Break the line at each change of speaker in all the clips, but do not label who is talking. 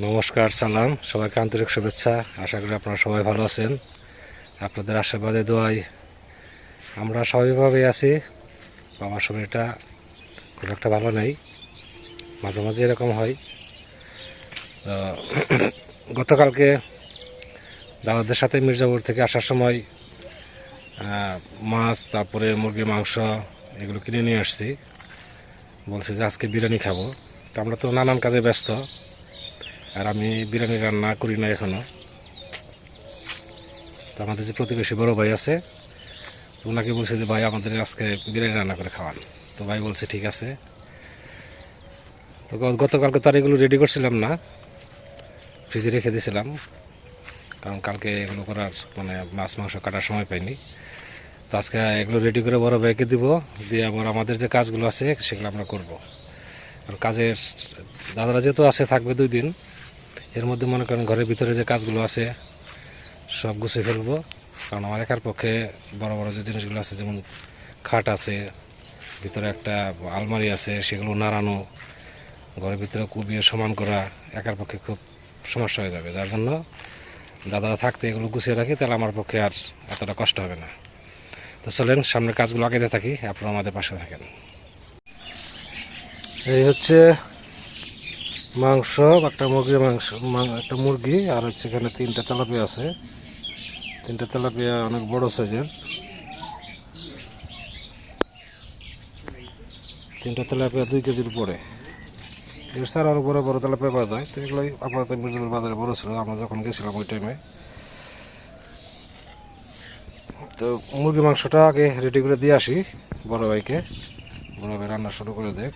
নমস্কার, সালাম। সবাইকে আন্তরিক শুভেচ্ছা। আশা করি আপনারা সবাই ভালো আছেন। আপনাদের আশীর্বাদে দোয়াই আমরা স্বাভাবিকভাবেই আছি। বাবার শরীরটা খুব একটা ভালো নেই। মাঝে মাঝে এরকম হয়। গতকালকে দাদাদের সাথে মির্জাপুর থেকে আসার সময় মাছ, তারপরে মুরগির মাংস এগুলো কিনে নিয়ে আসছি। বলছি যে আজকে বিরিয়ানি খাব। তো আমরা তো নানান কাজে ব্যস্ত। আর আমি বিরিয়ানি রান্না করি না এখনও। তো আমাদের যে প্রতিবেশী বড় ভাই আছে, তো ওনাকে বলছে যে, ভাই, আমাদের আজকে বিরিয়ানি রান্না করে খাওয়ান। তো ভাই বলছে, ঠিক আছে। তো গতকালকে তো আর এগুলো রেডি করছিলাম না। ফ্রিজে রেখে দিয়েছিলাম। কারণ কালকে এগুলো করার মানে মাছ, মাংস কাটার সময় পাইনি। তো আজকে এগুলো রেডি করে বড় ভাইকে দিব। দিয়ে আবার আমাদের যে কাজগুলো আছে, সেগুলো আমরা করব। আর কাজের, দাদারা যেহেতু আছে, থাকবে দুই দিন। এর মধ্যে মনে করেন ঘরের ভিতরে যে কাজগুলো আছে, সব গুছিয়ে ফেলব। কারণ আমার একার পক্ষে বড় বড় যে জিনিসগুলো আছে, যেমন খাট আছে, ভিতরে একটা আলমারি আছে, সেগুলো নাড়ানো, ঘরের ভিতরে কুবিয়ে সমান করা, একার পক্ষে খুব সমস্যা হয়ে যাবে। যার জন্য দাদারা থাকতে এগুলো গুছিয়ে রাখি, তাহলে আমার পক্ষে আর এতটা কষ্ট হবে না। তো চলেন, সামনের কাজগুলো আগে থাকি, আপনারা আমাদের পাশে থাকেন। এই হচ্ছে মাংস, একটা মুরগির মাংস একটা মুরগি, আর হচ্ছে এখানে তিনটা তেলাপিয়া আছে। তিনটা তেলাপিয়া অনেক বড় সাইজের। তিনটা তেলাপিয়া দুই কেজির উপরে। এর স্যার আরও বড় বড় তেলাপিয়া পাওয়া যায়। তো এগুলোই আপাতত মির্জাপুর বাজারে বড় ছিল। আমরা যখন গেছিলাম ওই টাইমে তো মুরগি মাংসটা আগে রেডি করে দিয়ে আসি বড় ভাইকে। বড় ভাই রান্না শুরু করে দেখ।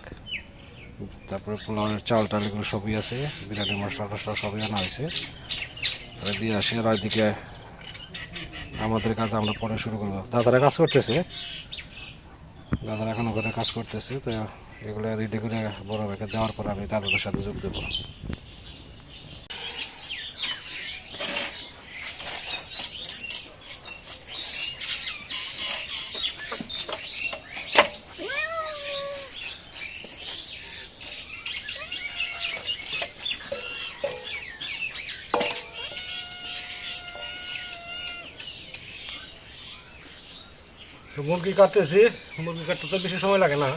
তারপরে পোলাওয়ের চাল টাল এগুলো সবই আছে, বিরিয়ানি, মশলা টশলা সবই আনা হয়েছে। তাহলে দিয়ে আসি আর দিকে আমাদের কাজ আমরা পরে শুরু করব। দাদারা কাজ করতেছে। দাদারা এখন ওখানে কাজ করতেছে, তো এগুলো রেডি করে বড় ভাইকে দেওয়ার পর আমি দাদাদের সাথে যোগ দেবো। মুরগি কাটতেছি, মুরগি কাটতে তো বেশি সময় লাগে না।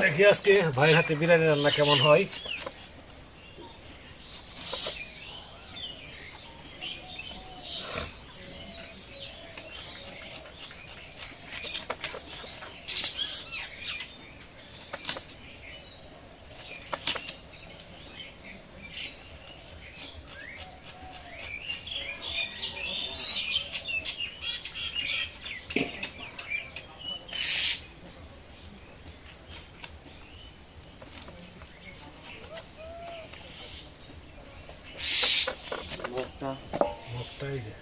দেখি আজকে ভাইয়ের হাতে বিরিয়ানি রান্না কেমন হয় মুখটা এই যে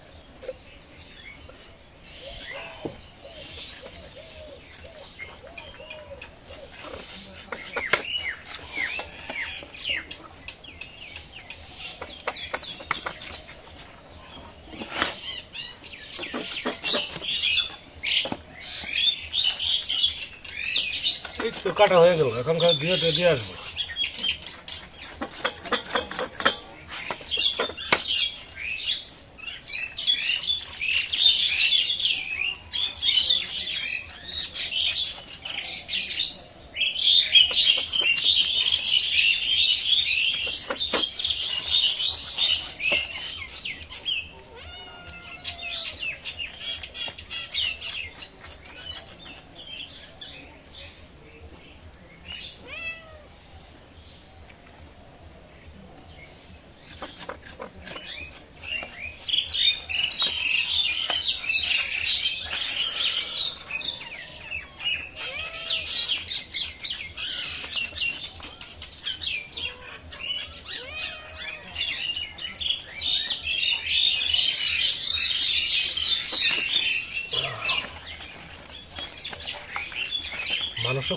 এই তো কাটা হয়ে গেল এখন দিয়ে দিয়ে আসব।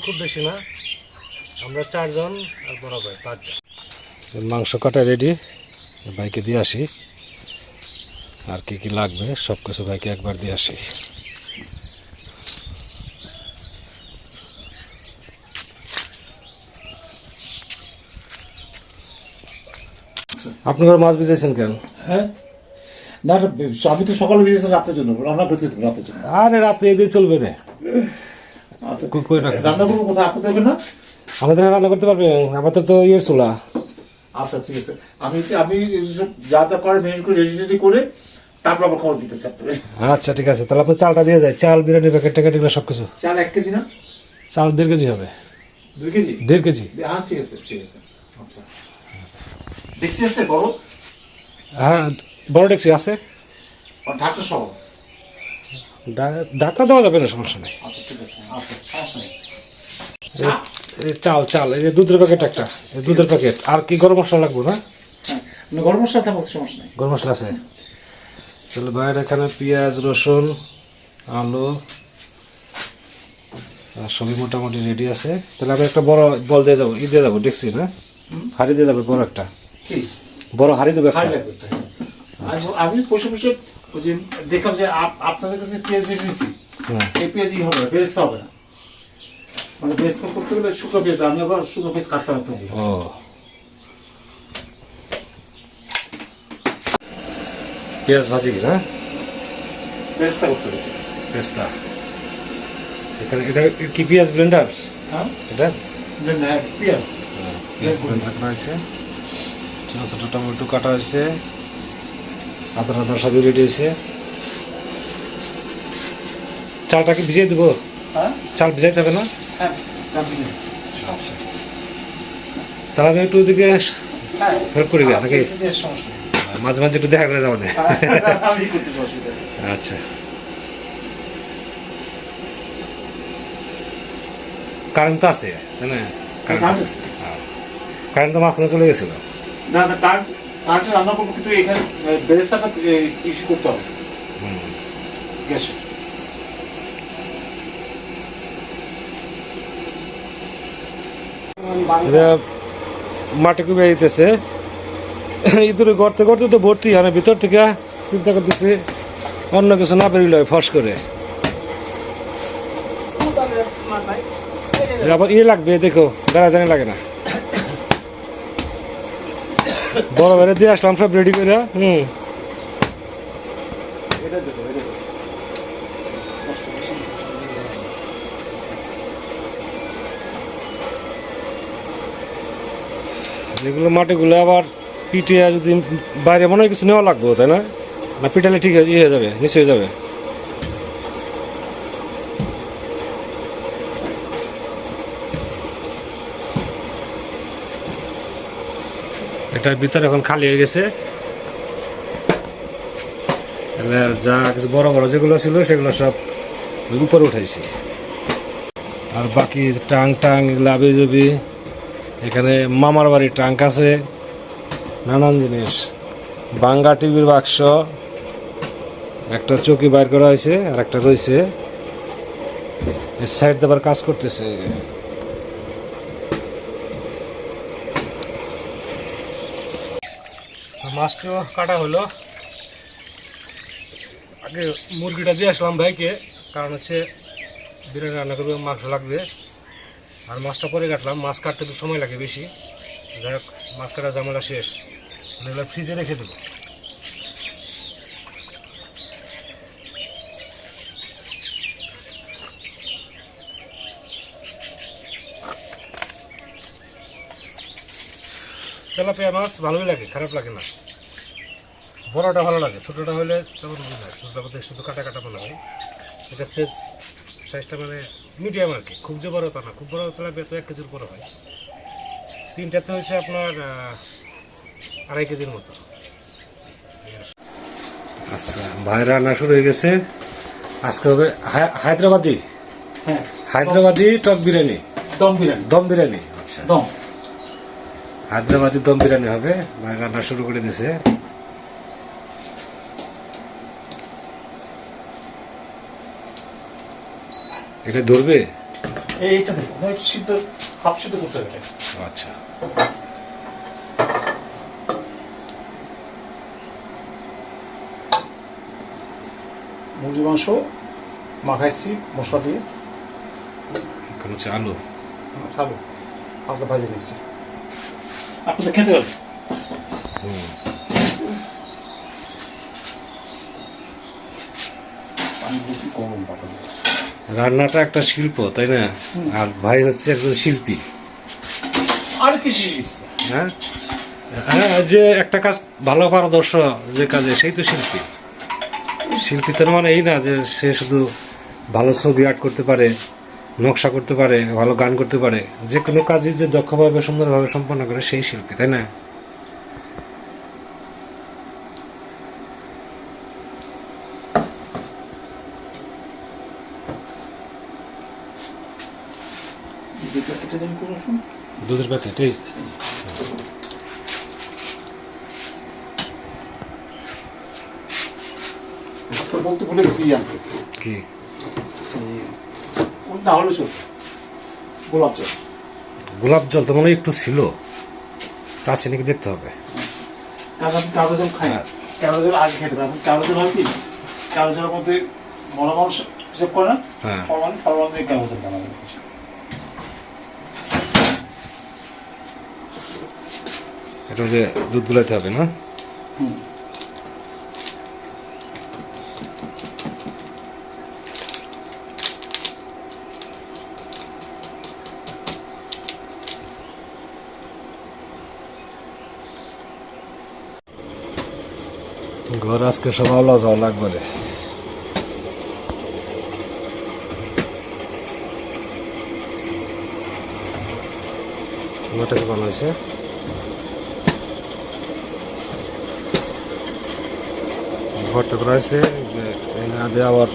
খুব বেশি না। আমরা চারজন আর বড় ভাই পাঁচজন। মাংস কাটা রেডি ভাইকে দিয়ে আসি। আর কি কি লাগবে সব কিছু ভাইকে একবার দিয়ে আসি। আপনারা মাছ ভিজাইছেন কেন?
হ্যাঁ? না আমি তো সকালে বেরিয়েছি রাতের জন্য। রান্না করতে রাতের জন্য।
আরে রাত্রে এদের চলবে না
আচ্ছা
কই- কই রাখেন?
রান্না করব কোথায়? আপনি দেবেন না
আমাদের রান্না করতে পারবেন। আমাদের তো ইয়ের চুলা।
আচ্ছা ঠিক আছে। আমি আমি যা যা করে মেনু করে রেডি রেডি করে তারপর আবার খবর দিতেছি আপনার
আচ্ছা ঠিক আছে। তাহলে আপনার চালটা দিয়ে যায়। চাল বিরিয়ানি প্যাকেট ট্যাকেট এগুলো সব কিছু।
চাল এক কেজি না?
চাল দেড় কেজি হবে।
দুই কেজি?
দেড় কেজি।
হ্যাঁ ঠিক আছে ঠিক আছে। আচ্ছা। দেখছি আছে বড়?
হ্যাঁ বড় ডেক্সি আছে।
ঢাকা সহ
ডা- ডাকটা দেওয়া যাবে না সমস্যা নেই।
আচ্ছা আচ্ছা
চাল চাল এই যে দুধের প্যাকেট একটা দুধের প্যাকেট আর কি গরম মশলা লাগবে না?
হ্যাঁ মানে গরম মশলা আছে সমস্যা নেই।
গরম মশলা আছে। তাহলে বাইরে এখানে পেঁয়াজ রসুন আলু আর সবই মোটামুটি রেডি আছে। তাহলে আমি একটা বড় বল দিয়ে যাব ই দিয়ে যাব দেখছি না? হাড়ি দিয়ে যাবে বড় একটা। বড় হাড়ি দেবে।
হাই আমি- আমি বসে বসে ওই যে দেখলাম যে আপনাদের কাছে পেঁয়াজ নিয়েছি
হুম।
এই পেঁয়াজই হবে না বেরেস্তা হবে না। মানে বেরেস্তা করতে গেলে শুকনো পেঁয়াজ আমি আবার শুকনো পেঁয়াজ কাটতে হবে
ও। পেঁয়াজ ভাজি না
বেরেস্তা করতে হবে।
পেস্তা এখানে এটা কি পেঁয়াজ ব্লেন্ডার
হ্যাঁ?
এটা?
না, না, পেঁয়াজ।
পেঁয়াজ ব্লেন্ডার করা হয়েছে। ছোটো ছোটো টমেটো কাটা হয়েছে। আদা আদা সবই রেডি হয়েছে। চালটা কি ভিজিয়ে দেবো।
হ্যাঁ?
চাল ভিজাইতে হবে না?
হ্যাঁ
আচ্ছা। তাহলে আমি একটু ওদিকে
হ্যাঁ
হেল্প করি গা, নাকি? মাঝে মাঝে একটু দেখা করে যাব না। আচ্ছা। কারেন্ট তো আছে তাই না?
কারেন্ট
কারেন্ট
আছে?
কারেন্ট তো মাঝখানে চলে গেছিল।
না না কারেন্ট কারেন্টে রান্না করব কিন্তু এখানে বেরেস্তাটা ইস্যু করতে হবে। গ্যাসে।
মাটি কুবে দিতেছে। ইঁদুরে গর্তে গর্তে তো ভর্তি মানে ভিতর থেকে চিন্তা করতেছি অন্য কিছু না বেরিয়ে লয় ফস করে। আবার ইয়ে লাগবে দেখো বেড়া জানি লাগে না। বড় বেড়ে দিয়ে আসলাম সব রেডি করে। হুম। এগুলো মাটিগুলো আবার পিঠে যদি বাইরে মনে হয় কিছু নেওয়া লাগবে তাই না? না পিটালে ঠিক ইয়ে হয়ে যাবে নিচে হয়ে যাবে। এটার ভিতরে এখন খালি হয়ে গেছে। যা কিছু বড় বড় যেগুলো ছিল সেগুলো সব উপরে উঠাইছি। আর বাকি টাং টাং এগুলো আবি জবি, এখানে মামার বাড়ির ট্রাঙ্ক আছে। নানান জিনিস। বাঙ্গা টিভির বাক্স, একটা চৌকি বাইর করা হয়েছে আর একটা রয়েছে। সাইড দেবার কাজ করতেছে। মাছটা কাটা হলো। আগে মুরগিটা দিয়ে আসলাম ভাইকে, কারণ হচ্ছে বিরিয়ানি রান্না করবে, মাংস লাগবে। আর মাছটা পরে কাটলাম, মাছ কাটতে তো সময় লাগে বেশি। যাই হোক, মাছ কাটার জামেলা শেষ। এগুলো ফ্রিজে রেখে দেবো। তেলাপিয়া মাছ ভালোই লাগে, খারাপ লাগে না। বড়টা ভালো লাগে ছোটোটা হলে তেমন বুঝি না ছোটোটা মধ্যে শুধু কাটা কাটা মনে হয়। এটা সেজ সাইজটা মানে মিডিয়াম আর কি খুব যে বড় তা না খুব বড় তেলাপিয়া তো এক কেজির উপরে হয়। তিনটাতে হচ্ছে আপনার আড়াই কেজির মতো। আচ্ছা ভাই রান্না শুরু হয়ে গেছে। আজকে হবে হায়দ্রাবাদি?
হ্যাঁ।
হায়দ্রাবাদি টক বিরিয়ানি?
দম বিরিয়ানি।
দম বিরিয়ানি আচ্ছা।
দম।
হায়দ্রাবাদি দম বিরিয়ানি হবে ভাই রান্না শুরু করে দিয়েছে এটা ধরবে?
এইটা দেবো না একটু সিদ্ধ হাফ সিদ্ধ করতে হবে এটা।
আচ্ছা।
মুরগি মাংস মাখাইছি মশলা দিয়ে।
এখানে হচ্ছে আলু।
ভালো হালকা ভাজে নিচ্ছি। আপনি তো খেতে পারেন।
হুম।
পানি গরম বাটা
রান্নাটা একটা শিল্প তাই না? আর ভাই হচ্ছে একজন শিল্পী।
আর কিছু
হ্যাঁ? হ্যাঁ যে একটা কাজ ভালো পারদর্শ যে কাজে সেই তো শিল্পী। শিল্পী তার মানে এই না যে সে শুধু ভালো ছবি আর্ট করতে পারে নকশা করতে পারে ভালো গান করতে পারে যে কোনো কাজই যে দক্ষভাবে সুন্দরভাবে সম্পন্ন করে সেই শিল্পী তাই না
এটা এটা জানি করে আসুন
দুধের প্যাকেট এই
তো বলতে ভুলে গেছি ইয়াকে
কি?
না হলে চল গোলাপ জল।
গোলাপ জল তো মনে হয় একটু ছিল। আছে নাকি দেখতে হবে।
কারণ আমি কালো জল খাই না কালো জল আগে খেতে পারি কালো জল হয় কি? কালো জলের মধ্যে মরা মানুষ হিসেব করে না
হ্যাঁ।
ফরমান ফরমান দিয়ে কালো জল বানাবে
যে দুধ গুলাইতে হবে না? ঘর আজকে সব আওলা যাওয়া লাগবে রে। ওটাকে বানাইছে ঘরটা করা হয়েছে যে এখানে আগে আবার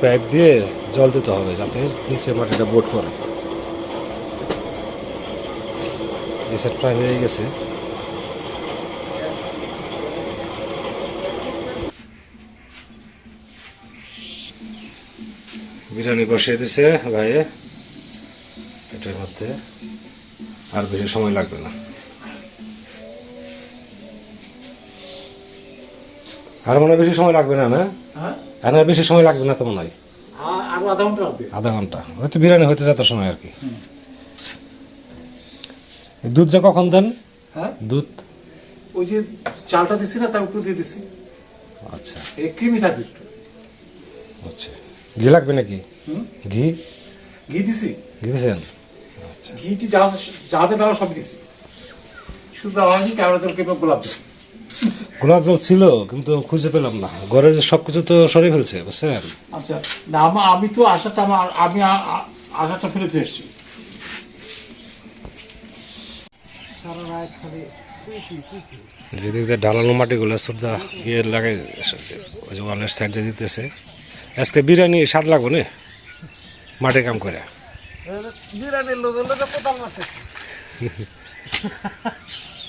পাইপ দিয়ে জল দিতে হবে যাতে নিচে মাটিটা বোট করে। এই সেট প্রায় হয়ে গেছে। বিরিয়ানি বসিয়ে দিছে ভাইয়ে এটার মধ্যে। আর বেশি সময় লাগবে না। আর মনে বেশি সময় লাগবে না না?
হ্যাঁ?
আর বেশি সময় লাগবে না তো মনে হয়?
আধা ঘণ্টা লাগবে।
আধা ঘণ্টা। হয়তো বিরিয়ানি হতে যত সময় আর কি। দুধটা কখন দেন?
হ্যাঁ?
দুধ?
ওই যে চালটা দিছি না তার উপর দিয়ে দিছি।
আচ্ছা।
এই ক্রিমি থাকবে একটু।
আচ্ছা। ঘি লাগবে নাকি?
হুম?
ঘি?
ঘি দিছি।
ঘি দিয়েছেন? আচ্ছা।
ঘিটি যা দেওয়া সব দিছি। শুধু দেওয়া হয়নি কালো জল কিংবা গোলাপ জল
গোলাপ জল ছিল কিন্তু খুঁজে পেলাম না। ঘরে যে সবকিছু তো সরে ফেলছে বুঝছেন?
আচ্ছা না আমা- আমি তো আশাটা আমার আমি আশাটা ফেলে দিয়ে এসছি
যেদিক দিয়ে ঢালানো মাটিগুলো সুদ্ধা ইয়ে লাগে ওই যে ওয়ালের সাইড দিয়ে দিতেছে। আজকে বিরিয়ানি স্বাদ লাগবো না? মাটি কাম করে।
বিরানির লোক তো কোদাল মারতেছে।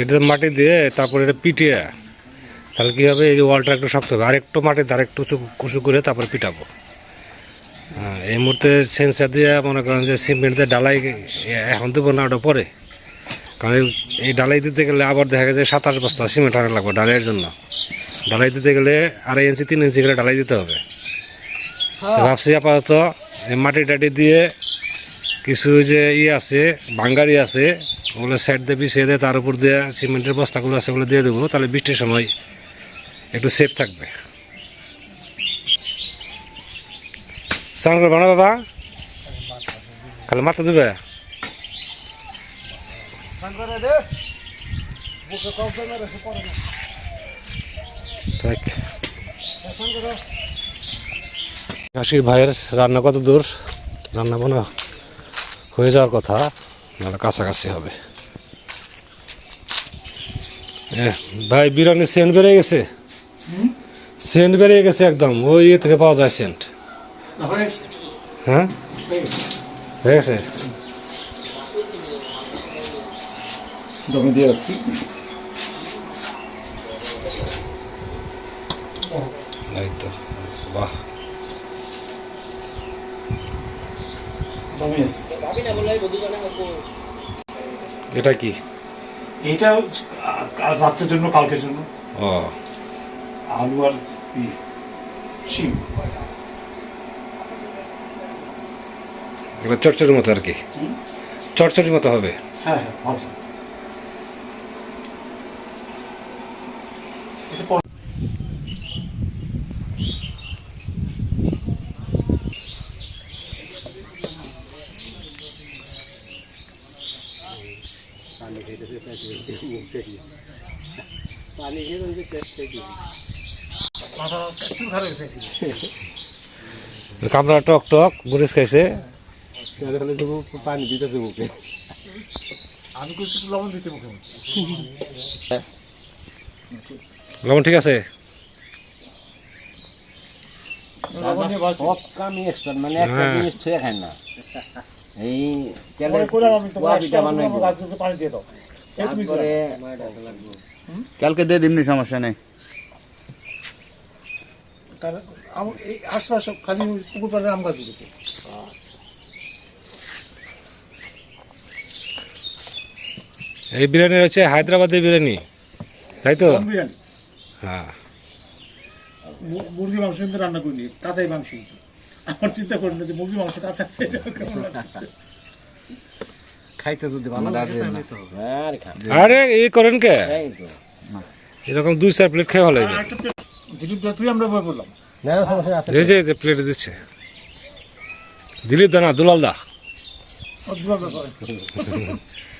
এটা মাটি দিয়ে তারপরে এটা পিটিয়ে, তাহলে কী হবে? এই যে ওয়ালটা একটু শক্ত হবে। আর একটু মাটি আর একটু উঁচু করে তারপর পিটাবো। হ্যাঁ এই মুহূর্তে সেন্সার দিয়ে মনে করেন যে সিমেন্ট দিয়ে ডালাই এখন দেবো না, ওটা পরে। কারণ এই- ডালাই দিতে গেলে আবার দেখা গেছে সাত আট বস্তা সিমেন্ট আনা লাগবে ডালাইয়ের জন্য। ডালাই দিতে গেলে আড়াই ইঞ্চি তিন ইঞ্চি করে ডালাই দিতে হবে। ভাবছি আপাতত এই মাটি টাটি দিয়ে কিছু যে ই আছে ভাঙ্গারি আছে ওগুলো সাইড দিয়ে বিছিয়ে দিয়ে তার উপর দিয়ে সিমেন্টের বস্তাগুলো আছে ওগুলো দিয়ে দেবো তাহলে বৃষ্টির সময় একটু সেফ থাকবে। স্নান করবে না বাবা। খালি মাথা দেবে? কাশির ভাইয়ের রান্না কত দূর? রান্না বান্না হয়ে যাওয়ার কথা নাহলে কাছাকাছি হবে। ভাই বিরিয়ানি সেন্ট বেড়ে গেছে? সেন্ট বেরিয়ে গেছে একদম ওই ইয়ে থেকে পাওয়া যায় সেন্ট। হ্যাঁ? হয়ে গেছে
দমে দিয়ে রাখছি।
এই তো বাহ। এটা কি?
এটা রাত্রের জন্য কালকের জন্য।
ও।
আলু আর শিম।
এগুলো চটচটির মতো আর কি? চটচটির মতো হবে?
হ্যাঁ হ্যাঁ আচ্ছা পরে মাথা চুল খারাপ হয়েছে
কামড়া টক টক মরিচ খাইছে।
পানি দিতেছে মুখে
আমি কিছু লবণ দিতে মুখে।
লবণ ঠিক আছে।
সব কামই এক্সপার্ট মানে একটা
হ্যাঁ।
জিনিস ছুঁয়ে খায় না। এই
পানি দিয়ে দাও।
কালকে দিয়ে দিমনি সমস্যা নেই।
কারণ এই আশপাশে খালি পুকুর পাড়ের আম গাছগুলোতে
এই বিরিয়ানি হচ্ছে হায়দ্রাবাদের বিরিয়ানি তাই তো?
বিরিয়ানি।
হ্যাঁ।
মুরগি মাংস কিন্তু রান্না করিনি কাঁচাই মাংস কিন্তু। আমার চিন্তা করি না যে মুরগি মাংস কাঁচা
খাইতে যদি ভালো লাগে না।
আর
এই করেন কে? এরকম দুই চার প্লেট খেয়ে ভালো
দিলীপ দা, তুই আমরা বই বললাম।
না
এই যে যে প্লেটে দিচ্ছে। দিলীপ দা না দুলাল দা।
দুলাল দা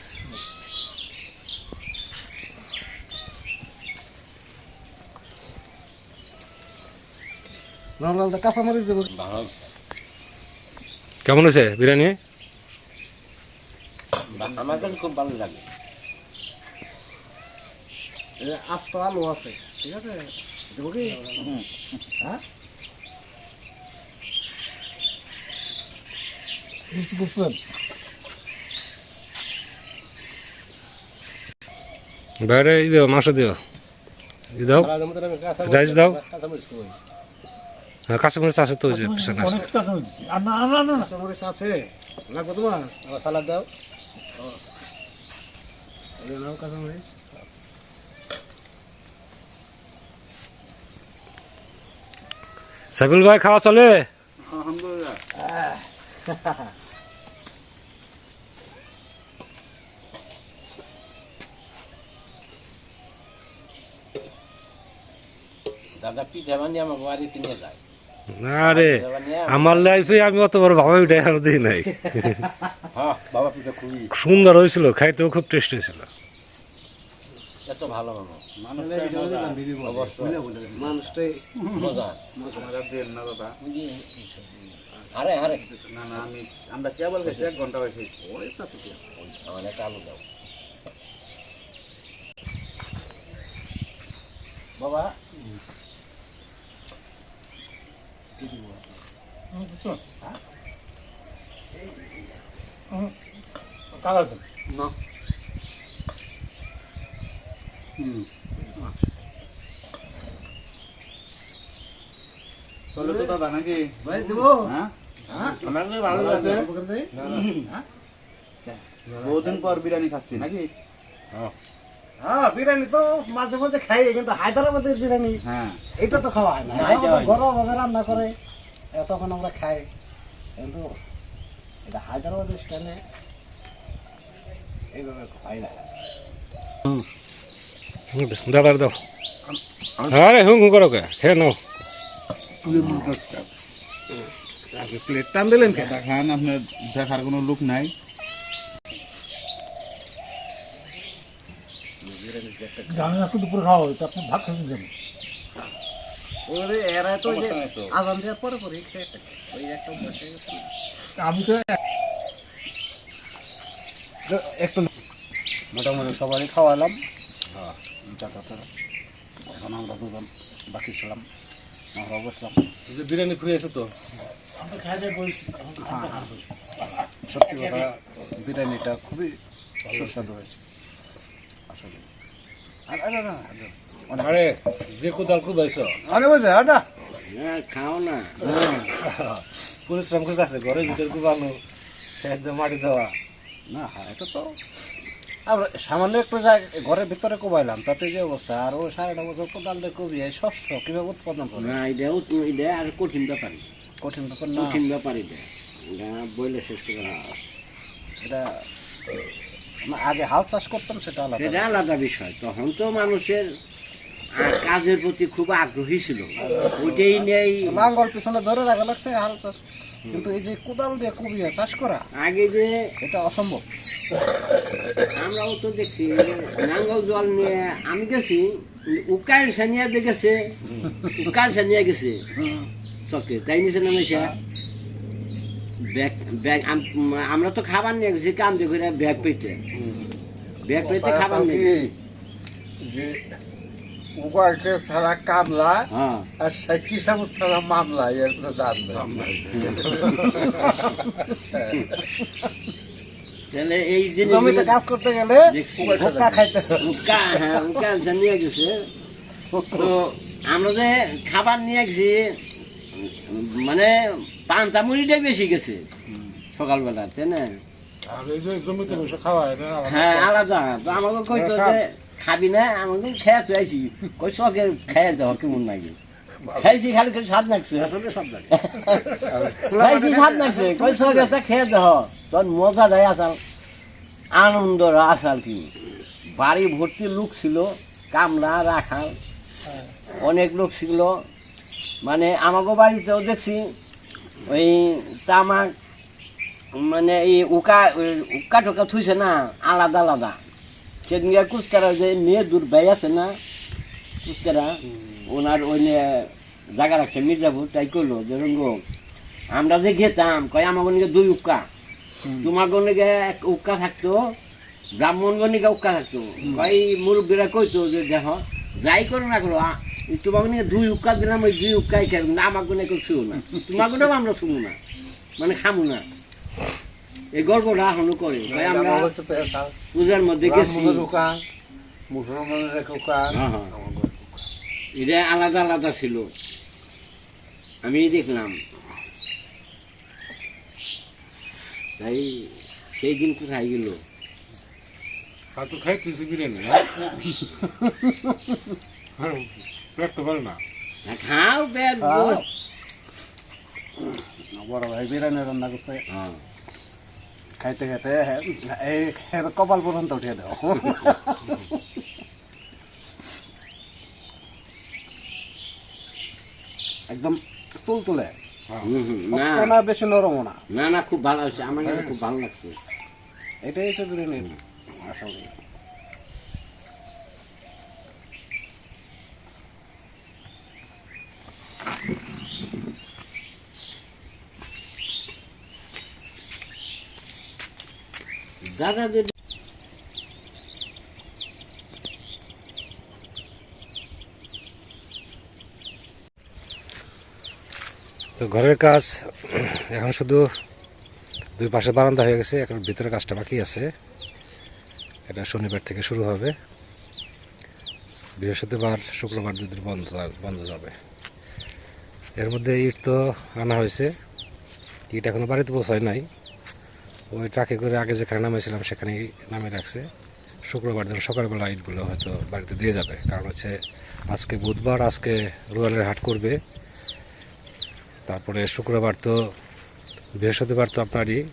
দেবো।
কেমন হয়েছে বিরিয়ানি?
আমার কাছে খুব ভালো লাগে।
আস্ত আলু আছে ঠিক আছে? দেবো কি? হ্যাঁ?
বুঝতে বুঝলেন
বাইরে দিও মাংস দিও। দাও। রাইস দাও। কাঁচামরিচ আছে তো ওই যে পিছনে আছে
আর না না না
কাঁচামরিচ আছে লাগবে তোমার
সালাদ দাও
এই নাও কাঁচামরিচ
সাইফুল ভাই খাওয়া চলে
আলহামদুলিল্লাহ
দাদা পিঠা বানিয়ে আমার বাড়িতে নিয়ে যায়
আরে
পিঠা বানিয়ে
আমার লাইফে আমি অত বড় ভাবা উঠে আর দিই নাই।
হ্যাঁ বাবা
সুন্দর হয়েছিল খাইতেও খুব টেস্ট হয়েছিল
এত ভালো
মানুষটাই
মজা।
মজা না দাদা
আরে আরে।
না না আমি আমরা কেবল গেছি এক ঘণ্টা হয়েছে। ওই তো কি
আমার একটা আলু দাও। বাবা
হুম, বুঝছ হুম, কালার দেন
না হুম। চলে তো দাদা নাকি ভাই দেবো হ্যাঁ ভালো লাগছে বহুদিন পর বিরিয়ানি খাচ্ছি নাকি
হ্যাঁ বিরিয়ানি তো মাঝে মাঝে খাই কিন্তু হায়দ্রাবাদের বিরিয়ানি
হ্যাঁ।
এটা তো খাওয়া হয় না।
হয়।
ঘরোয়া ভাবে রান্না করে এ তখন আমরা খাই। কিন্তু এটা হায়দ্রাবাদের স্টাইলে এইভাবে হয় না।
দাদার দাও আরে হুম হুম করো কে? খেয়ে নাও।
প্লেট টান দিলেন দেখান আপনার দেখার কোনো লোক নাই।
জানি না শুধু দুপুরে খাওয়া হবে আপনি ভাত খাচ্ছেন কেন?
ওরে এরা তো ওই দেওয়ার পরে পরে খেয়ে ওই একটা হয়ে।
আমি তো
মোটামুটি সবারই খাওয়ালাম। এখন আমরা দুজন বাকি ছিলাম আমরা বসলাম।
বিরিয়ানি খুঁড়িয়েছে তো?
আমরা খাই দিয়ে বসছি এখন তো
সত্যি কথা বিরিয়ানিটা খুবই সুস্বাদু হয়েছে। আর আর- আর- আর- আরে যে কোদাল কুবাইছ
আরে বুঝে হাটা
খাও না।
পরিশ্রম করতে আছে ঘরের ভিতরে কুবানো সেদ্ধ মাটি দেওয়া।
না হ্যাঁ এটা তো আমরা সামান্য একটু জায়গা ঘরের ভিতরে কোবাইলাম তাতে যে অবস্থা। আর ও সারাটা বছর কোদাল দিয়ে কবি এই শস্য কীভাবে উৎপাদন করে?
না এটাও এটা আর কঠিন ব্যাপার
কঠিন ব্যাপার না।
কঠিন ব্যাপার এটা। এটা বইলে শেষ করে না
এটা আগে হাল চাষ করতাম সেটা আলাদা।
সেটা আলাদা বিষয়। তখন তো মানুষের কাজের প্রতি খুব আগ্রহী ছিল। ওইটাই নেই।
লাঙ্গল পিছনে ধরে রাখা লাগছে হাল চাষ। কিন্তু এই যে কোদাল দিয়ে কুবিয়ে চাষ করা
আগে যে
এটা অসম্ভব।
আমরাও তো দেখছি যে নাঙ্গল জল নিয়ে আমি গেছি উকাল সানিয়া দেখেছে উকাল সানিয়া গেছে। চকে তাই নিচে নামেছে ব্যাগ ব্যাগ আম- আমরা তো খাবার নিয়ে গেছি কাম দিয়ে করে ব্যাগ পেতে। ব্যাগ পেতে খাবার নিয়ে
কামলা
হ্যাঁ।
আর সাক্ষী সামুদ ছাড়া মামলা এর কোনো দাম
তাহলে এই জিনিস
জমিতে কাজ করতে গেলে। খাইতে
হ্যাঁ উকা নিয়ে গেছে। তো আমরা যে খাবার নিয়ে গেছি মানে পান্তা মুড়িটাই বেশি গেছে। সকালবেলা তাই না। হ্যাঁ আলাদা। তো আমাকে কইতো যে খাবি না? আমাকে খেয়ে তো আইসি কই সকে খেয়ে দেওয়া কেমন খাইছি খালি স্বাদ লাগছে।
আসলে সব জায়গায়
খাইছি স্বাদ লাগছে। কই সকে তা খেয়ে তোর মজা দেয় আসাল আনন্দ আসাল কি? বাড়ি ভর্তি লোক ছিল কামলা রাখাল। অনেক লোক ছিল। মানে আমাকে বাড়িতেও দেখছি ওই তামাক মানে এই উকা উকা টোকা থুইছে না আলাদা আলাদা। সেদিনকে কুচকারা যে মেয়ে দূর ব্যয় আছে না কুচকারা ওনার ওই জায়গা রাখছে মির্জাপুর তাই করল যে রঙ্গ আমরা যে খেতাম কয় আমার গনিকে দুই উক্কা তোমার গনিকে এক উক্কা থাকতো ব্রাহ্মণ গনিকে উক্কা থাকতো। কয় মুরব্বীরা কইতো যে দেখো যাই করো না করো তোমার গনিকে দুই উক্কা দিলাম ওই দুই উক্কাই খেয়ে না আমার গনে কেউ শুও না। তোমার গনেও আমরা শুনো না। মানে খামু না। এই গল্পটা এখনও করে। আমরা পূজার মধ্যে গেছি।
মুসলমানের
হ্যাঁ, হ্যাঁ। এটা আলাদা আলাদা ছিল। আমি দেখলাম। তাই সেই দিন কোথায় গেল?
তা তো খাই তুই বিরিয়ানি না হ্যাঁ, পেট তো পারে না।
না, খাও পেট
খাও।
ভর।
বড় ভাই বিরিয়ানি রান্না করছে।
হ্যাঁ।
খাইতে খাইতে হ্যাঁ, এর কপাল পর্যন্ত উঠিয়ে দাও একদম তুল তুলে।
না।
না বেশি নরমও না।
না না খুব ভালো হচ্ছে আমার কাছে খুব ভালো লাগছে।
এটাই হচ্ছে বিরিয়ানির
তো ঘরের কাজ, এখন শুধু দুই পাশে বারান্দা হয়ে গেছে, এখন ভিতরে কাজটা বাকি আছে। এটা শনিবার থেকে শুরু হবে। বৃহস্পতিবার, শুক্রবার দুদিন বন্ধ বন্ধ যাবে। এর মধ্যে ইট তো আনা হয়েছে। ইট এখনও বাড়িতে পৌঁছায় নাই। ওই ট্রাকে করে আগে যেখানে নামেছিলাম সেখানেই নামে রাখছে। শুক্রবার দিন সকালবেলা ইটগুলো হয়তো বাড়িতে দিয়ে যাবে। কারণ হচ্ছে আজকে বুধবার, আজকে রুয়ালের হাট করবে। তারপরে শুক্রবার তো, বৃহস্পতিবার তো আপনারই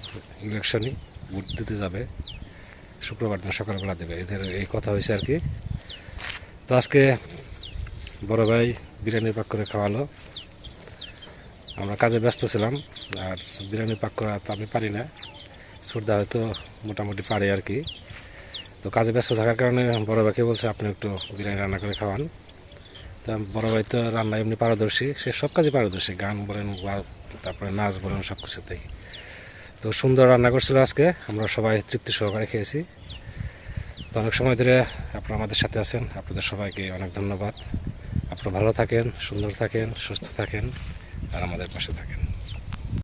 ইলেকশনই ভোট দিতে যাবে। শুক্রবার দিন সকালবেলা দেবে, এদের এই কথা হয়েছে আর কি। তো আজকে বড় ভাই বিরিয়ানি পাক করে খাওয়ালো। আমরা কাজে ব্যস্ত ছিলাম, আর বিরিয়ানি পাক করা তো আমি পারি না। সুরদা হয়তো মোটামুটি পারে আর কি। তো কাজে ব্যস্ত থাকার কারণে বড় ভাইকে বলছে, আপনি একটু বিরিয়ানি রান্না করে খাওয়ান। তা বড় ভাই তো রান্না এমনি পারদর্শী, সে সব কাজে পারদর্শী। গান বলেন বা তারপরে নাচ বলেন সব কিছুতেই তো সুন্দর রান্না করছিল আজকে। আমরা সবাই তৃপ্তি সহকারে খেয়েছি। তো অনেক সময় ধরে আপনারা আমাদের সাথে আছেন। আপনাদের সবাইকে অনেক ধন্যবাদ। আপনারা ভালো থাকেন, সুন্দর থাকেন, সুস্থ থাকেন, আর আমাদের পাশে থাকেন।